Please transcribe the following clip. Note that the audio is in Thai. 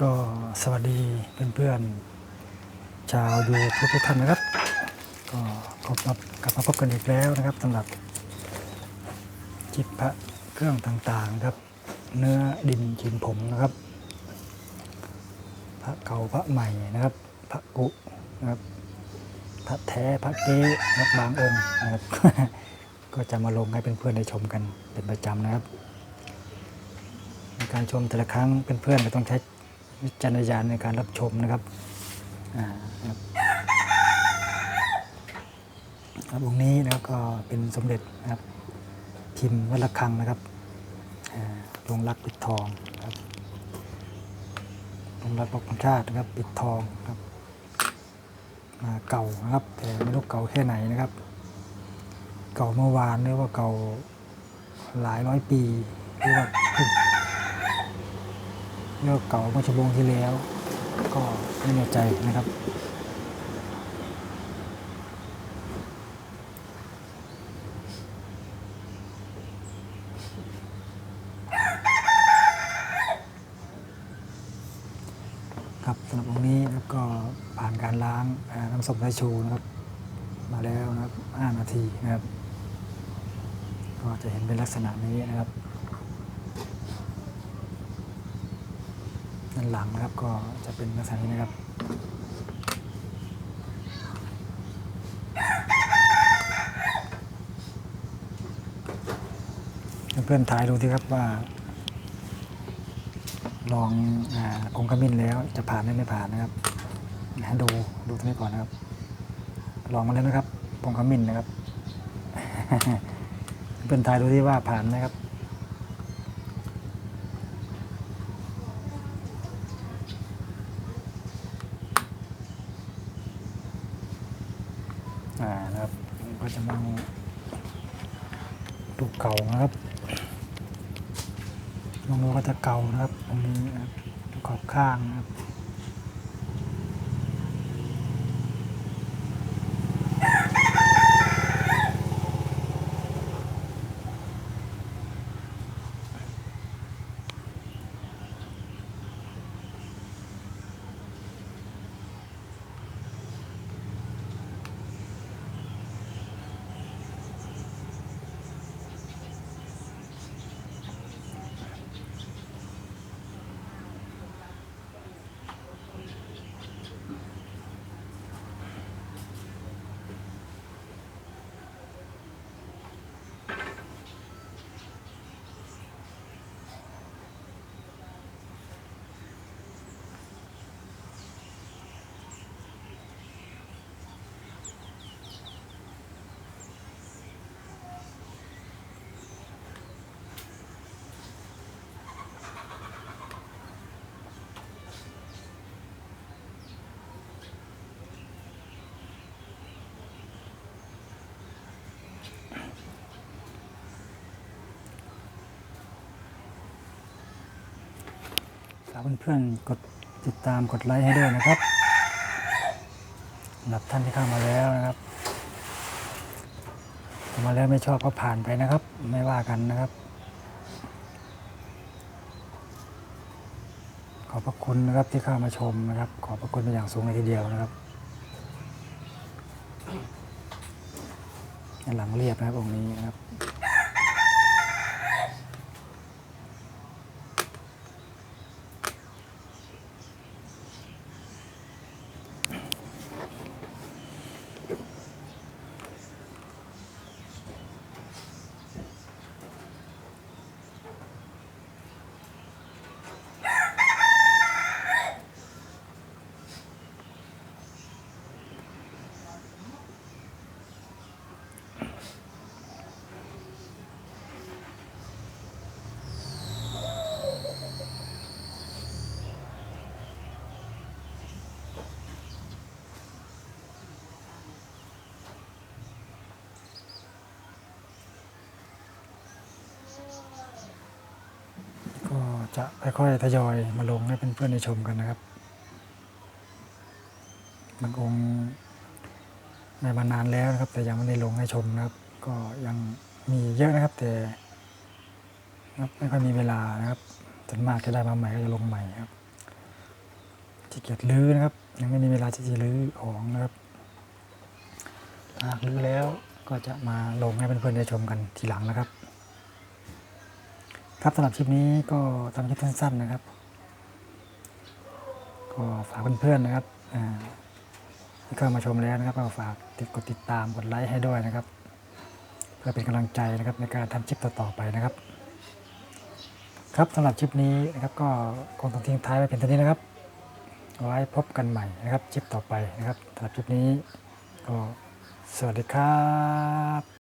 ก็สวัสดีเพื่อนๆชาวยูทูบทุกท่านนะครับ ก็กลับมากลับมาพบกันอีกแล้วนะครับสำหรับจิบพระเครื่องต่างๆครับ เนื้อดินจินผมนะครับ พระเก่าพระใหม่นะครับ พระกุนะครับพระแท้พระเก๊นะครับบางองค์นะครับ ก็จะมาลงให้เพื่อนๆได้ชมกันเป็นประจำนะครับ ในการชมแต่ละครั้งเพื่อนๆก็ต้องใช้ วิจารณญาณในการรับชมนะครับอ่าครับองค์นี้นะก็เป็นสมเด็จนะครับ พิมพ์วัดระฆังนะครับลงรักปิดทองครับลงรักปกชาตินะครับปิดทองครับ มาเก่านะครับแต่ไม่รู้เก่าแค่ไหนนะครับ เก่าเมื่อวานหรือว่าเก่าหลายร้อยปีหรือว่า เลิกเก่าเมื่อชั่วโมงที่แล้ว ก็ไม่แน่ใจนะครับ ครับสำหรับองค์นี้นะก็ผ่านการล้างน้ำส้มสายชูนะครับ มาแล้วนะครับ 5 นาทีนะครับ ก็จะเห็นเป็นลักษณะนี้นะครับานหลังนะครับก็จะเป็นลักษณะนี้นะครับเพื่อนๆถ่ายดูที่ครับว่า ลองอ่ากงขมิ้นแล้วจะผ่านหรือไม่ผ่านนะครับนะดูดูตรงนี้ก่อนนะครับ ลองมาแล้วนะครับกงขมิ้นนะครับ เพื่อนๆถ่ายดูที่ว่าผ่านไหมครับ อ่านะครับก็จะมองดูเก่านะครับตรงดูก็จะเก่านะครับตรงนี้นะครับดูขอบข้างนะครับ ฝากเพื่อนๆกดติดตามกดไลค์ให้ด้วยนะครับสำหรับท่านที่เข้ามาแล้วนะครับเข้ามาแล้วไม่ชอบก็ผ่านไปนะครับ ไม่ว่ากันนะครับ ขอบพระคุณนะครับที่เข้ามาชมนะครับ ขอบพระคุณเป็นอย่างสูงเลยทีเดียวนะครับด้านหลังเรียบนะครับองค์นี้นะครับ ก็ จะค่อยๆทยอยมาลงให้เพื่อนๆได้ชมกันนะครับบางองค์ในมานานแล้วนะครับ แต่ยังไม่ได้ลงให้ชมนะครับ ก็ยังมีเยอะนะครับ แต่ไม่ค่อยมีเวลานะครับส่วนมากจะได้มาใหม่ก็จะลงใหม่ครับขี้เกียจลื้อนะครับ ยังไม่มีเวลาที่จะลื้อของนะครับหากลื้อแล้วก็จะมาลงให้เพื่อนๆได้ชมกันทีหลังนะครับ ครับสำหรับคลิปนี้ก็ทำคลิปสั้นๆนะครับ ก็ฝากเพื่อนๆนะครับที่เข้ามาชมแล้วนะครับก็ฝากติดกดติดตามกดไลค์ให้ด้วยนะครับ เพื่อเป็นกำลังใจนะครับในการทำคลิปต่อๆไปนะครับ ครับสำหรับคลิปนี้นะครับก็คงต้องทิ้งท้ายไว้เพียงเท่านี้นะครับไว้พบกันใหม่นะครับคลิปต่อไปนะครับสำหรับคลิปนี้ก็สวัสดีครับ